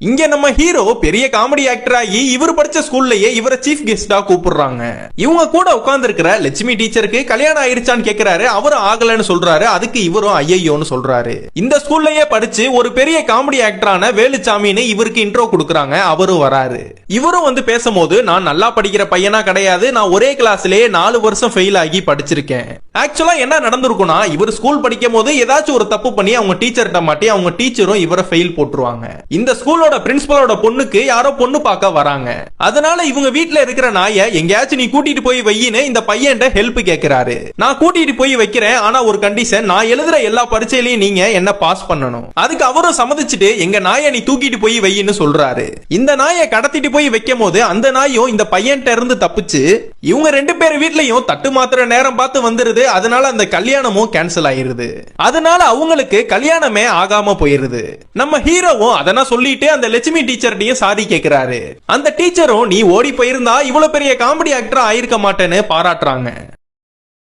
இங்க நம்ம ஹீரோ பெரிய காமெடி ஆக்டர் ஆகி இவர் படிச்ச ஸ்கூல்லயே இவரை சீஃப் கெஸ்டா கூப்பிடுறாங்க. இவங்க கூட உட்கார்ந்து இருக்கிற லட்சுமி டீச்சருக்கு கல்யாணம் ஆயிருச்சான்னு கேக்குறாரு. அவரும் ஆகலன்னு சொல்றாரு. அதுக்கு இவரும் ஐயோன்னு சொல்றாரு. இந்த ஸ்கூல்லயே படிச்சு ஒரு பெரிய காமெடி ஆக்டரான வேலுச்சாமின்னு இவருக்கு இன்ட்ரோ கொடுக்குறாங்க. அவரும் வராரு. இவரும் வந்து பேசும்போது நான் நல்லா படிக்கிற பையனா கிடையாது. நான் ஒரே கிளாஸ்லயே நாலு வருஷம் ஃபெயில் ஆகி படிச்சிருக்கேன். ஆக்சுவலா என்ன நடந்திருக்கும்னா இவர் ஸ்கூல் படிக்கும் போது ஏதாச்சும் ஒரு தப்பு பண்ணி அவங்க டீச்சர்கிட்ட மாட்டி அவங்க டீச்சரும் இவரை ஃபெயில் போட்டுருவாங்க. இந்த ஸ்கூலோட பிரின்சிபலோட பொண்ணுக்கு யாரோ பொண்ணு பார்க்க வராங்க. அதனால இவங்க வீட்டில் இருக்கிற நாயை எங்கேயாச்சும் நீ கூட்டிட்டு போய் வையின்னு இந்த பையன்ட்ட ஹெல்ப் கேட்கிறாரு நான் கூட்டிட்டு போய் வைக்கிறேன் ஆனா ஒரு கண்டிஷன் நான் எழுதுற எல்லா பரீட்சையிலையும் நீங்க என்ன பாஸ் பண்ணணும். அதுக்கு அவரும் சம்மதிச்சுட்டு எங்க நாயை நீ தூக்கிட்டு போய் வையின்னு சொல்றாரு. இந்த நாயை கடத்திட்டு போய் வைக்கும் போது அந்த நாயும் இந்த பையன்ட்ட இருந்து தப்பிச்சு இவங்க ரெண்டு பேர் வீட்லயும் தட்டு மாத்திர நேரம் பார்த்து வந்துருது. அதனால அந்த கல்யாணமும் கேன்சல் ஆயிருது. அதனால அவங்களுக்கு கல்யாணமே ஆகாம போயிருது. நம்ம ஹீரோவும் அதெல்லாம் சொல்லிட்டு அந்த லட்சுமி டீச்சர்டையும் சாரி கேக்குறாரு. அந்த டீச்சரும் நீ ஓடி போயிருந்தா இவ்வளவு பெரிய காமெடி ஆக்டர் ஆயிருக்க மாட்டேன்னு பாராட்டுறாங்க.